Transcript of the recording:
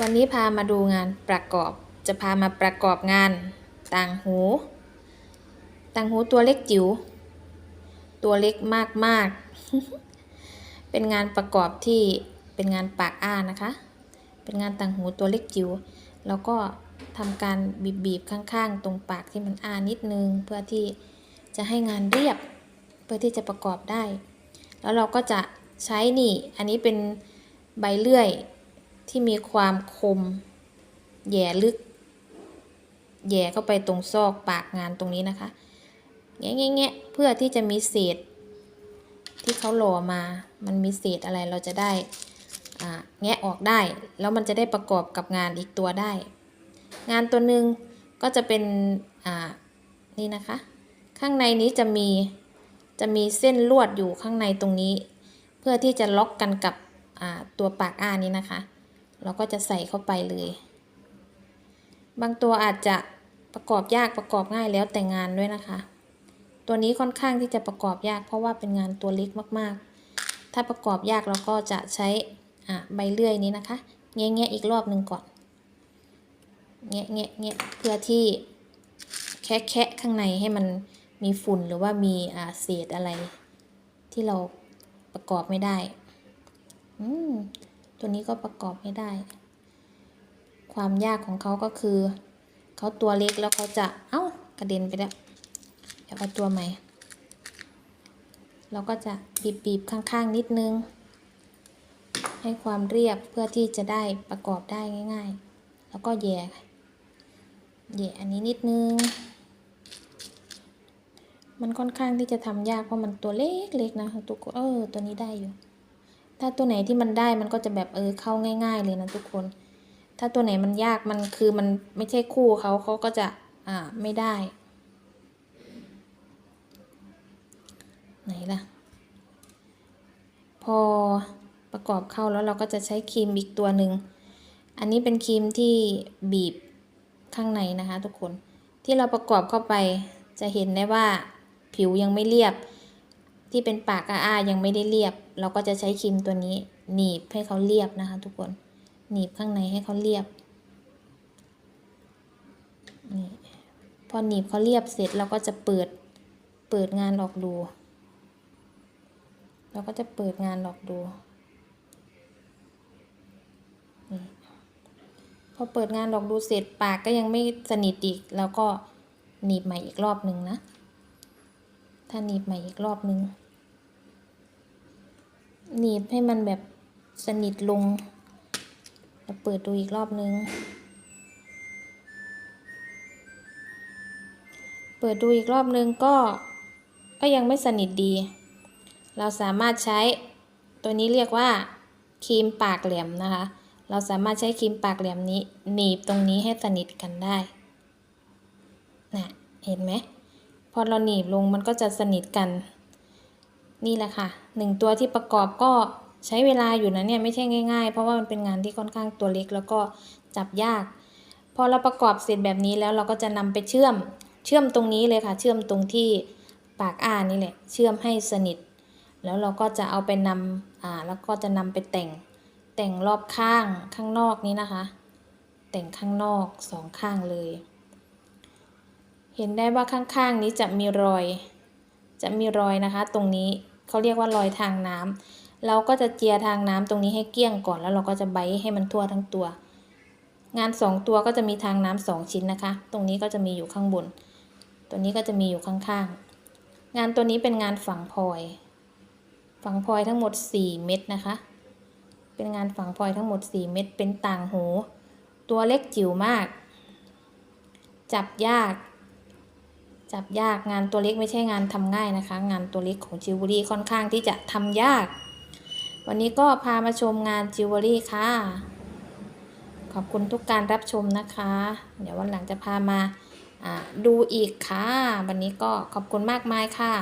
วันนี้พามาดูงานประกอบ จะพามาประกอบงานต่างหู ต่างหูตัวเล็กจิ๋ว ตัวเล็กมากๆเป็นงานประกอบที่เป็นงานปากอ้านะคะ เป็นงานต่างหูตัวเล็กจิ๋ว แล้วก็ทำการบีบๆข้างๆ ตรงปากที่มันอ้านิดนึง เพื่อที่จะให้งานเรียบ เพื่อที่จะประกอบได้ แล้วเราก็จะใช้นี่ อันนี้เป็นใบเลื่อย ที่มีความคม แย่ลึก แย่เข้าไปตรงซอกปากงานตรงนี้นะคะแงะแงะแงะเพื่อที่จะมีเศษ ที่เขาหล่อมา มันมีเศษอะไรเราจะได้แงะออกได้ แล้วมันจะได้ประกอบกับงานอีกตัวได้ งานตัวหนึ่งก็จะเป็นนี่นะคะ ข้างในนี้จะมีจะมีเส้นลวดอยู่ข้างในตรงนี้ เพื่อที่จะล็อกกันกับตัวปากอ้านี้นะคะ เราก็จะใส่เข้าไปเลย บางตัวอาจจะประกอบยากประกอบง่ายแล้วแต่งานด้วยนะคะ ตัวนี้ค่อนข้างที่จะประกอบยาก เพราะว่าเป็นงานตัวเล็กมากๆ ถ้าประกอบยากเราก็จะใช้อ่าใบเลื่อยนี้นะคะแงะๆอีกรอบหนึ่งก่อนแงะแงะแงะเพื่อที่แคะแคะข้างในให้มันมีฝุ่นหรือว่ามีเศษอะไร ที่เราประกอบไม่ได้ อืม ตัวนี้ก็ประกอบไม่ได้ ความยากของเขาก็คือเขาตัวเล็กแล้วเขาจะเอ้ากระเด็นไปแล้วเดี๋ยวเอาตัวใหม่ เราก็จะบีบบีบข้างๆนิดนึง ให้ความเรียบเพื่อที่จะได้ประกอบได้ง่าย ๆ แล้วก็แย่แย่อันนี้นิดนึง มันค่อนข้างที่จะทำยากเพราะมันตัวเล็กๆนะทุกคนเออตัวนี้ได้อยู่ ถ้าตัวไหนที่มันได้มันก็จะแบบเออเข้าง่าย ๆ เลยนะทุกคน ถ้าตัวไหนมันยากมันคือมันไม่ใช่คู่เขาเขาก็จะอ่าไม่ได้ ไหนล่ะ พอประกอบเข้าแล้วเราก็จะใช้ครีมอีกตัวหนึ่ง อันนี้เป็นครีมที่บีบข้างในนะคะทุกคนที่เราประกอบเข้าไปจะเห็นได้ว่าผิวยังไม่เรียบ ที่เป็นปากอ้ายังไม่ได้เรียบ เราก็จะใช้ครีมตัวนี้หนีบให้เขาเรียบนะคะ ทุกคนหนีบข้างในให้เขาเรียบนี่พอหนีบเขาเรียบเสร็จเราก็จะเปิดเปิดงานออกดู เราก็จะเปิดงานออกดูพอเปิดงานออกดูเสร็จปากก็ยังไม่สนิทอีก แล้วก็หนีบใหม่อีกรอบหนึ่งนะ ถ้าหนีบใหม่อีกรอบหนึ่ง หนีบให้มันแบบสนิทลงแล้วเปิดดูอีกรอบนึง เปิดดูอีกรอบนึงก็ ก็ยังไม่สนิทดี เราสามารถใช้ตัวนี้เรียกว่าครีมปากแหลี่ยมนะคะ เราสามารถใช้ครีมปากแหลี่ยมนี้ หนีบตรงนี้ให้สนิทกันได้นะเห็นไหม พอเราหนีบลงมันก็จะสนิทกัน นี่แหละค่ะหนึ่งตัวที่ประกอบก็ใช้เวลาอยู่นะเนี่ยไม่ใช่ง่ายๆ เพราะว่ามันเป็นงานที่ค่อนข้างตัวเล็กแล้วก็จับยาก พอเราประกอบเสร็จแบบนี้แล้วเราก็จะนำไปเชื่อมเชื่อมตรงนี้เลยค่ะ เชื่อมตรงที่ปากอ้านี่แหละเชื่อมให้สนิท แล้วเราก็จะเอาไปนำอ่าแล้วก็จะนำไปแต่งแต่งรอบข้างข้างนอกนี้นะคะ แต่งข้างนอกสองข้างเลย เห็นได้ว่าข้างๆนี้จะมีรอย จะมีรอยนะคะ ตรงนี้เขาเรียกว่ารอยทางน้ำเราก็จะเจียทางน้ำตรงนี้ให้เกลี้ยงก่อนแล้วเราก็จะไบให้มันทั่วทั้งตัว งานสองตัวก็จะมีทางน้ำสองชิ้นนะคะ ตรงนี้ก็จะมีอยู่ข้างบน ตัวนี้ก็จะมีอยู่ข้างๆ งานตัวนี้เป็นงานฝังพลอย ฝังพลอยทั้งหมด 4 เม็ดนะคะ เป็นงานฝังพลอยทั้งหมด 4 เม็ดเป็นต่างหู ตัวเล็กจิ๋วมาก จับยาก จับยากงานตัวเล็กไม่ใช่งานทำง่ายนะคะ งานตัวเล็กของจิวเวลรี่ค่อนข้างที่จะทำยาก วันนี้ก็พามาชมงานจิวเวลรี่ค่ะ ขอบคุณทุกการรับชมนะคะ เดี๋ยววันหลังจะพามาดูอีกค่ะ วันนี้ก็ขอบคุณมากมายค่ะ